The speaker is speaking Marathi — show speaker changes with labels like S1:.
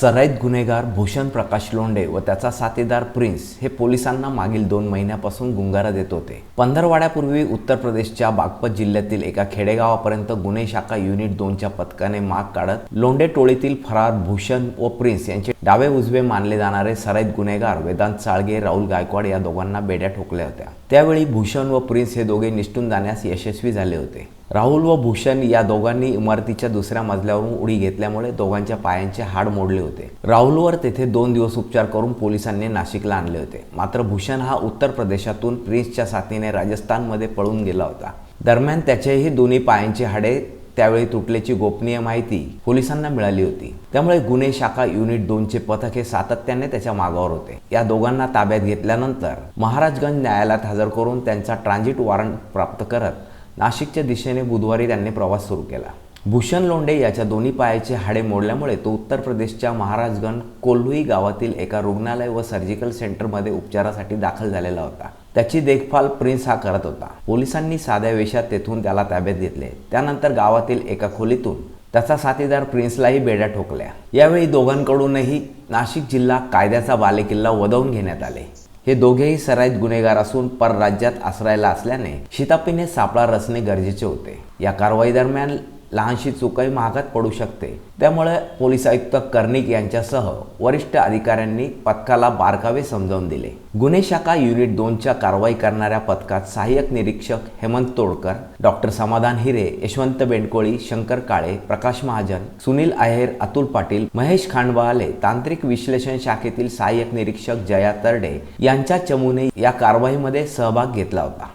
S1: सराईत गुन्हेगार भूषण प्रकाश लोंढे व त्याचा साथीदार प्रिन्स हे पोलिसांना मागील दोन महिन्यापासून गुंगारा देत होते. पंधरवाड्यापूर्वी उत्तर प्रदेशच्या बागपत जिल्ह्यातील एका खेडेगावापर्यंत गुन्हे शाखा युनिट दोनच्या पथकाने माग काढत लोंढे टोळीतील फरार भूषण व प्रिन्स यांचे डावे उजवे मानले जाणारे सराईत गुन्हेगार वेदांत साळगे राहुल गायकवाड या दोघांना बेड्या ठोकल्या होत्या. त्यावेळी भूषण व प्रिन्स हे दोघे निष्ठून जाण्यास यशस्वी झाले होते. राहुल व भूषण या दोघांनी इमारतीच्या दुसऱ्या मजल्यावरून उडी घेतल्यामुळे दोघांच्या पायांचे हाड मोडले होते. राहुलवर तेथे दोन दिवस उपचार करून पोलिसांनी नाशिकला आणले होते. मात्र भूषण हा उत्तर प्रदेशातून प्रिन्सच्या साथीने राजस्थानमध्ये पळून गेला होता. दरम्यान त्याचेही दोन्ही पायांची हाडे त्यावेळी तुटल्याची गोपनीय माहिती पोलिसांना मिळाली होती. त्यामुळे गुन्हे शाखा युनिट दोनचे पथक हे सातत्याने त्याच्या मागावर होते. या दोघांना ताब्यात घेतल्यानंतर महाराजगंज न्यायालयात हजर करून त्यांचा ट्रान्झिट वॉरंट प्राप्त करत नाशिकच्या दिशेने बुधवारी त्यांनी प्रवास सुरू केला. भूषण लोंढे याच्या दोन्ही पायाचे हाडे मोडल्यामुळे तो उत्तर प्रदेशच्या महाराजगण कोल्हुई गावातील एका रुग्णालय व सर्जिकल सेंटरमध्ये उपचारासाठी दाखल झालेला होता. त्याची देखभाल प्रिन्स हा करत होता. पोलिसांनी साध्या वेशात तेथून त्याला ताब्यात घेतले. त्यानंतर गावातील एका खोलीतून त्याचा साथीदार प्रिन्सलाही बेड्या ठोकल्या. यावेळी दोघांकडूनही नाशिक जिल्हा कायद्याचा बालेकिल्ला वदवून घेण्यात आले. हे दोघेही सराईत गुन्हेगार असून परराज्यात आसरायला असल्याने शितापीने सापळा रचणे गरजेचे होते. या कारवाई दरम्यान लहानशी चुकही महागात पडू शकते. त्यामुळे पोलीस आयुक्त कर्णिक यांच्यासह वरिष्ठ अधिकाऱ्यांनी पथकाला बारकावे समजावून दिले. गुन्हे शाखा युनिट दोनच्या कारवाई करणाऱ्या पथकात सहाय्यक निरीक्षक हेमंत तोडकर डॉक्टर समाधान हिरे यशवंत बेंडकोळी शंकर काळे प्रकाश महाजन सुनील आहेर अतुल पाटील महेश खांडवाले तांत्रिक विश्लेषण शाखेतील सहाय्यक निरीक्षक जया तरडे यांच्या चमूने या कारवाईमध्ये सहभाग घेतला होता.